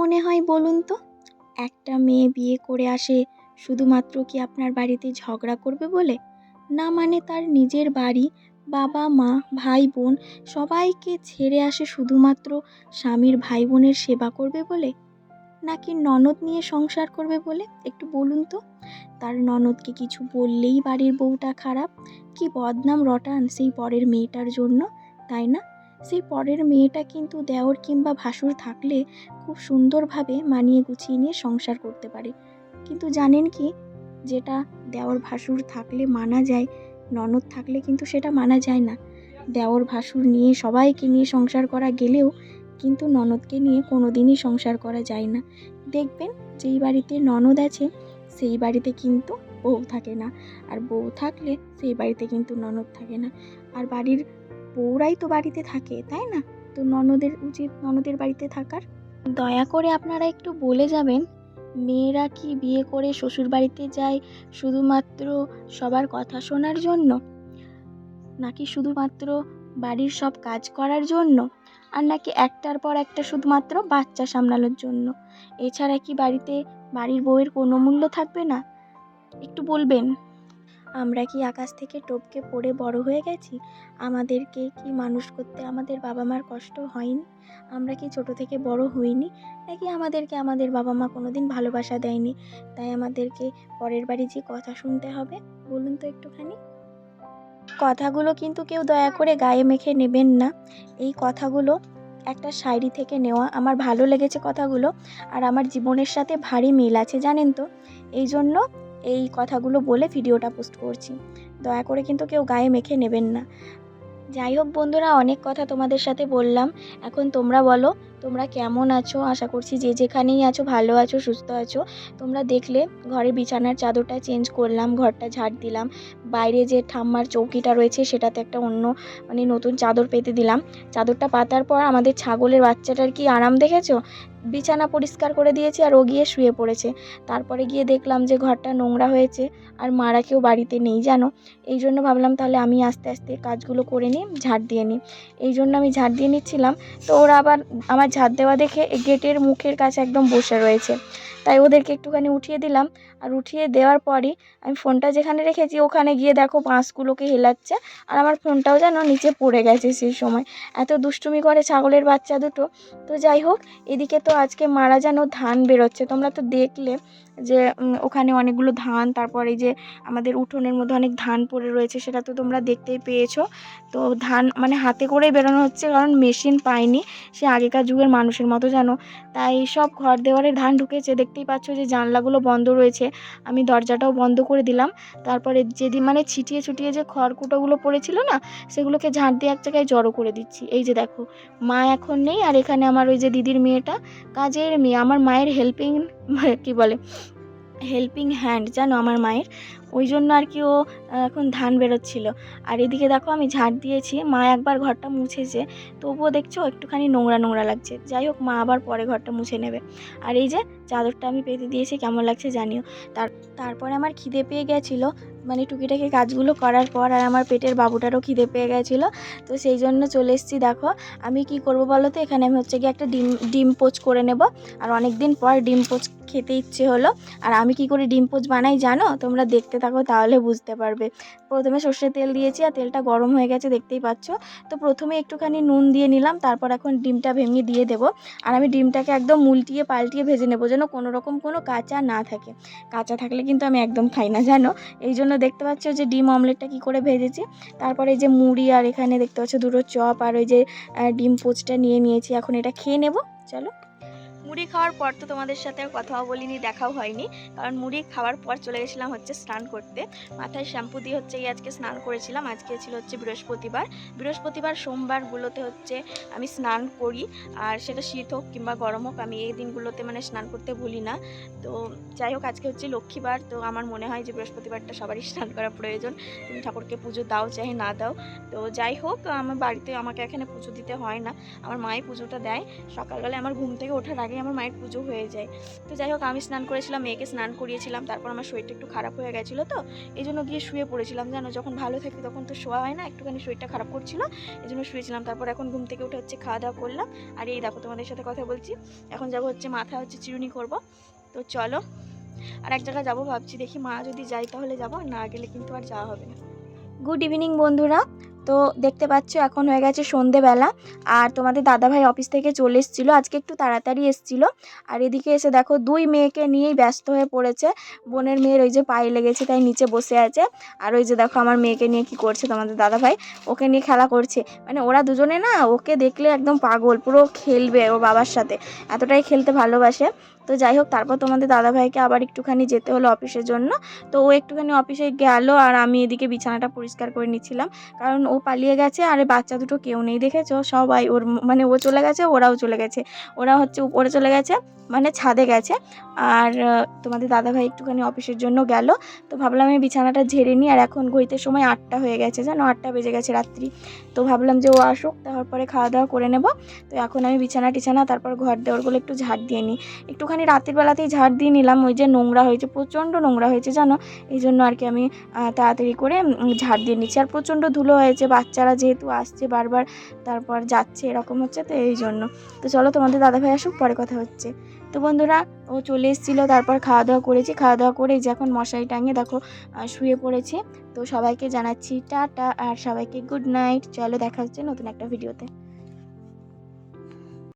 মনে হয় বলুন তো? একটা মেয়ে বিয়ে করে আসে শুধুমাত্র কি আপনার বাড়িতে ঝগড়া করবে বলে? না মানে তার নিজের বাড়ি, বাবা, মা, ভাই, বোন সবাইকে ছেড়ে আসে শুধুমাত্র স্বামীর ভাই বোনের সেবা করবে বলে? নাকি ননদ নিয়ে সংসার করবে বলে? একটু বলুন তো। তার ননদকে কিছু বললেই বাড়ির বউটা খারাপ। কি বদনাম রটান সেই পরের মেয়েটার জন্য, তাই না? সেই পরের মেয়েটা কিন্তু দেওর কিংবা ভাসুর থাকলে খুব সুন্দরভাবে মানিয়ে গুছিয়ে নিয়ে সংসার করতে পারে। কিন্তু জানেন কি? যেটা দেওর ভাসুর থাকলে মানা যায়, ননদ থাকলে কিন্তু সেটা মানা যায় না। দেওর ভাসুর নিয়ে, সবাইকে নিয়ে সংসার করা গেলেও কিন্তু ননদকে নিয়ে কোনো দিনই সংসার করা যায় না। দেখবেন যেই বাড়িতে ননদ আছে, সেই বাড়িতে কিন্তু বউ থাকে না। আর বউ থাকলে সেই বাড়িতে কিন্তু ননদ থাকে না। আর বাড়ির বউরাই তো বাড়িতে থাকে, তাই না? তো ননদের উচিত ননদের বাড়িতে থাকার। দয়া করে আপনারা একটু বলে যাবেন, মেয়েরা কি বিয়ে করে শ্বশুর বাড়িতে যায় শুধুমাত্র সবার কথা শোনার জন্য? নাকি শুধুমাত্র বাড়ির সব কাজ করার জন্য? আর নাকি একটার পর একটা শুধুমাত্র বাচ্চা সামলানোর জন্য? এছাড়া কি বাড়িতে বাড়ির বউয়ের কোনো মূল্য থাকবে না? একটু বলবেন। আমরা কি আকাশ থেকে টপকে পড়ে বড় হয়ে গেছি? আমাদেরকে কি মানুষ করতে আমাদের বাবা মার কষ্ট হয়নি? আমরা কি ছোট থেকে বড় হইনি? নাকি আমাদেরকে আমাদের বাবা মা কোনোদিন ভালোবাসা দেয়নি? তাই আমাদেরকে পরের বাড়ি যে কথা শুনতে হবে, বলুন তো একটুখানি। কথাগুলো কিন্তু কেউ দয়া করে গায়ে মেখে নেবেন না। এই কথাগুলো একটা শায়রি থেকে নেওয়া। আমার ভালো লেগেছে কথাগুলো। আর আমার জীবনের সাথে ভারী মিল আছে, জানেন তো? এই জন্য এই কথাগুলো বলে ভিডিওটা পোস্ট করছি। দয়া করে কিন্তু কেউ গায়ে মেখে নেবেন না। যাই হোক বন্ধুরা, অনেক কথা তোমাদের সাথে বললাম। এখন তোমরা বলো, তোমরা কেমন আছো? আশা করছি যে যেখানেই আছো, ভালো আছো, সুস্থ আছো। তোমরা দেখলে ঘরে বিছানার চাদরটা চেঞ্জ করলাম, ঘরটা ঝাড় দিলাম। বাইরে যে ঠাম্মার চৌকিটা রয়েছে, সেটাতে একটা অন্য মানে নতুন চাদর পেতে দিলাম। চাদরটা পাতার পর আমাদের ছাগলের বাচ্চাটার কি আরাম দেখেছ? বিছানা পরিষ্কার করে দিয়েছি আর ও গিয়ে শুয়ে পড়েছে। তারপরে গিয়ে দেখলাম যে ঘরটা নোংরা হয়েছে আর মারা কেউ বাড়িতে নেই, জানো? এই জন্য ভাবলাম তাহলে আমি আস্তে আস্তে কাজগুলো করে নিই, ঝাড় দিয়ে নিই। এই জন্য আমি ঝাড় দিয়ে নিচ্ছিলাম। তো ওরা আবার আমার ঝাড় দেওয়া দেখে গেটের মুখের কাছে একদম বসে রয়েছে। তাই ওদেরকে একটুখানি উঠিয়ে দিলাম। আর উঠিয়ে দেওয়ার পরই আমি ফোনটা যেখানে রেখেছি ওখানে গিয়ে দেখো বাঁশগুলোকে হেলাচ্ছে। আর আমার ফোনটাও যেন নিচে পড়ে গেছে সেই সময়। এত দুষ্টুমি করে ছাগলের বাচ্চা দুটো। তো যাই হোক, এদিকে তো আজকে মারা যেন ধান বেরোচ্ছে। তোমরা তো দেখলে যে ওখানে অনেকগুলো ধান, তারপর এই যে আমাদের উঠোনের মধ্যে অনেক ধান পড়ে রয়েছে, সেটা তো তোমরা দেখতেই পেয়েছ। তো ধান মানে হাতে করেই বেরোনো হচ্ছে, কারণ মেশিন পায়নি, সে আগেকার যুগের মানুষের মতো জানো। তাই সব ঘর দেওয়ারে ধান ঢুকেছে, দেখতেই পাচ্ছ যে জানলাগুলো বন্ধ রয়েছে। আমি দরজাটাও বন্ধ করে দিলাম, তারপরে যেদিন মানে ছিটিয়ে ছুটিয়ে যে খড়কুটোগুলো পড়েছিল না, সেগুলোকে ঝাঁট দিয়ে এক জায়গায় জড়ো করে দিচ্ছি। এই যে দেখো, মা এখন নেই, আর এখানে আমার ওই যে দিদির মেয়েটা, কাজের মেয়ে, আমার মায়ের হেল্পিং কি বলে হেল্পিং হ্যান্ড জানো আমার মায়ের? ওই জন্য আর কি ও এখন ধান বেরোচ্ছিল। আর এদিকে দেখো আমি ঝাঁট দিয়েছি, মা একবার ঘরটা মুছেছে, তবুও দেখছ একটুখানি নোংরা নোংরা লাগছে। যাই হোক, মা আবার পরে ঘরটা মুছে নেবে। আর এই যে চাদরটা আমি পেতে দিয়েছি, কেমন লাগছে জানিও। তার, তারপরে আমার খিদে পেয়ে গেছিল মানে টুকিটাকি কাজগুলো করার পর আর আমার পেটের বাবুটারও খিদে পেয়ে গেছিল। তো সেই জন্য চলে এসেছি, দেখো আমি কি করব বলো তো? এখানে আমি হচ্ছে গিয়ে একটা ডিম ডিম পোচ করে নেব। আর অনেক দিন পর ডিম পোচ খেতে ইচ্ছে হলো। আর আমি কি করে ডিম পোচ বানাই জানো? তোমরা দেখতে থাকো তাহলে বুঝতে পারবে। প্রথমে সর্ষের তেল দিয়েছি আর তেলটা গরম হয়ে গেছে, দেখতেই পাচ্ছ। তো প্রথমে একটুখানি নুন দিয়ে নিলাম, তারপর এখন ডিমটা ভেঙে দিয়ে দেবো। আর আমি ডিমটাকে একদম উল্টিয়ে পাল্টিয়ে ভেজে নেব, যেন কোনো রকম কোনো কাঁচা না থাকে। কাঁচা থাকলে কিন্তু আমি একদম খাই না, জানো? এই জন্য দেখতে পাচ্ছ যে ডিম অমলেটটা কি করে ভেজেছি। তারপরে এই যে মুড়ি আর এখানে দেখতে পাচ্ছ দুটো চপ আর ওই যে ডিম পোচটা নিয়ে নিয়েছি। এখন এটা খেয়ে নেব, চলো। মুড়ি খাওয়ার পর তো তোমাদের সাথে কথাও বলিনি, দেখাও হয়নি। কারণ মুড়ি খাওয়ার পর চলে গেছিলাম হচ্ছে স্নান করতে। মাথায় শ্যাম্পু দিয়ে হচ্ছে এই আজকে স্নান করেছিলাম। আজকে ছিল হচ্ছে বৃহস্পতিবার। বৃহস্পতিবার সোমবারগুলোতে হচ্ছে আমি স্নান করি। আর সেটা শীত হোক কিংবা গরম হোক, আমি এই দিনগুলোতে মানে স্নান করতে ভুলি না। তো যাই হোক, আজকে হচ্ছে লক্ষ্মীবার। তো আমার মনে হয় যে বৃহস্পতিবারটা সবারই স্নান করা প্রয়োজন। তুমি ঠাকুরকে পুজো দাও, চাহে না দাও। তো যাই হোক, আমার বাড়িতে আমাকে এখানে পুজো দিতে হয় না। আমার মাই পুজোটা দেয়। সকালবেলায় আমার ঘুম থেকে ওঠার আগে আমার মায়ের পুজো হয়ে যায়। তো যাই হোক, আমি স্নান করেছিলাম, মেয়েকে স্নান করিয়েছিলাম, তারপর আমার শরীরটা একটু খারাপ হয়ে গেছিল তো এই জন্য গিয়ে শুয়ে পড়েছিলাম। জানো, যখন ভালো থাকি তখন তো শোয়া হয় না, একটুখানি শরীরটা খারাপ করছিল এই জন্য শুয়েছিলাম। তারপর এখন ঘুম থেকে উঠে হচ্ছে খাওয়া দাওয়া করলাম। আর এই দেখো, তোমাদের সাথে কথা বলছি। এখন যাব হচ্ছে মাথা হচ্ছে চিরুনি করব। তো চলো, আর এক জায়গায় যাব ভাবছি, দেখি মা যদি যাই তাহলে যাব না গেলে কিন্তু আর যাওয়া হবে না। গুড ইভিনিং বন্ধুরা। তো দেখতে পাচ্ছ, এখন হয়ে গেছে সন্ধেবেলা। আর তোমাদের দাদাভাই অফিস থেকে চলে এসেছিল, আজকে একটু তাড়াতাড়ি এসেছিল। আর এদিকে এসে দেখো, দুই মেয়েকে নিয়েই ব্যস্ত হয়ে পড়েছে। বোনের মেয়ের ওই যে পায়ে লেগেছে, তাই নিচে বসে আছে। আর ওই যে দেখো, আমার মেয়েকে নিয়ে কি করছে তোমাদের দাদাভাই? ওকে নিয়ে খেলা করছে। মানে ওরা দুজনে না, ওকে দেখলে একদম পাগল, পুরো খেলবে ওর বাবার সাথে। এতটাই খেলতে ভালোবাসে। তো যাই হোক, তারপর তোমাদের দাদাভাইকে আবার একটুখানি যেতে হলো অফিসের জন্য। তো ও একটুখানি অফিসে গেল আর আমি এদিকে বিছানাটা পরিষ্কার করে নিচ্ছিলাম। কারণ ও পালিয়ে গেছে, আর বাচ্চা দুটো কেউ নেই, দেখেছ? সবাই ওর মানে ও চলে গেছে, ওরাও চলে গেছে। ওরা হচ্ছে উপরে চলে গেছে মানে ছাদে গেছে। আর তোমাদের দাদাভাই একটুখানি অফিসের জন্য গেল। তো ভাবলাম আমি বিছানাটা ঝেড়ে নিই, আর এখন ঘড়িতে সময় আটটা হয়ে গেছে, জানো? আটটা বেজে গেছে রাত্রি। তো ভাবলাম যে ও আসুক, তারপরে খাওয়া দাওয়া করে নেব। তো এখন আমি বিছানা টিছানা, তারপর ঘর দেওয়ারগুলো একটু ঝাড় দিয়ে নিই। একটুখানি রাতের বেলাতেই ঝাড় দিয়ে নিলাম, ওই যে নোংরা হয়েছে, প্রচণ্ড নোংরা হয়েছে, জানো? এই জন্য আর কি আমি তাড়াতাড়ি করে ঝাড় দিয়ে নিচ্ছি। আর প্রচণ্ড ধুলো হয়েছে, বাচ্চারা যেহেতু আসছে বারবার, তারপর যাচ্ছে, এরকম হচ্ছে, তো এই জন্য তো চলো তোমাদের দাদাভাই আসুক, পরে কথা হচ্ছে। তো বন্ধুরা, ও চলে এসেছিল, তারপর খাওয়া দাওয়া করেছি। খাওয়া দাওয়া করে যে এখন মশারি টাঙিয়ে, দেখো শুয়ে পড়েছি। তো সবাইকে জানাচ্ছি টাটা, আর সবাইকে গুড নাইট। চলো দেখা হচ্ছে নতুন একটা ভিডিওতে।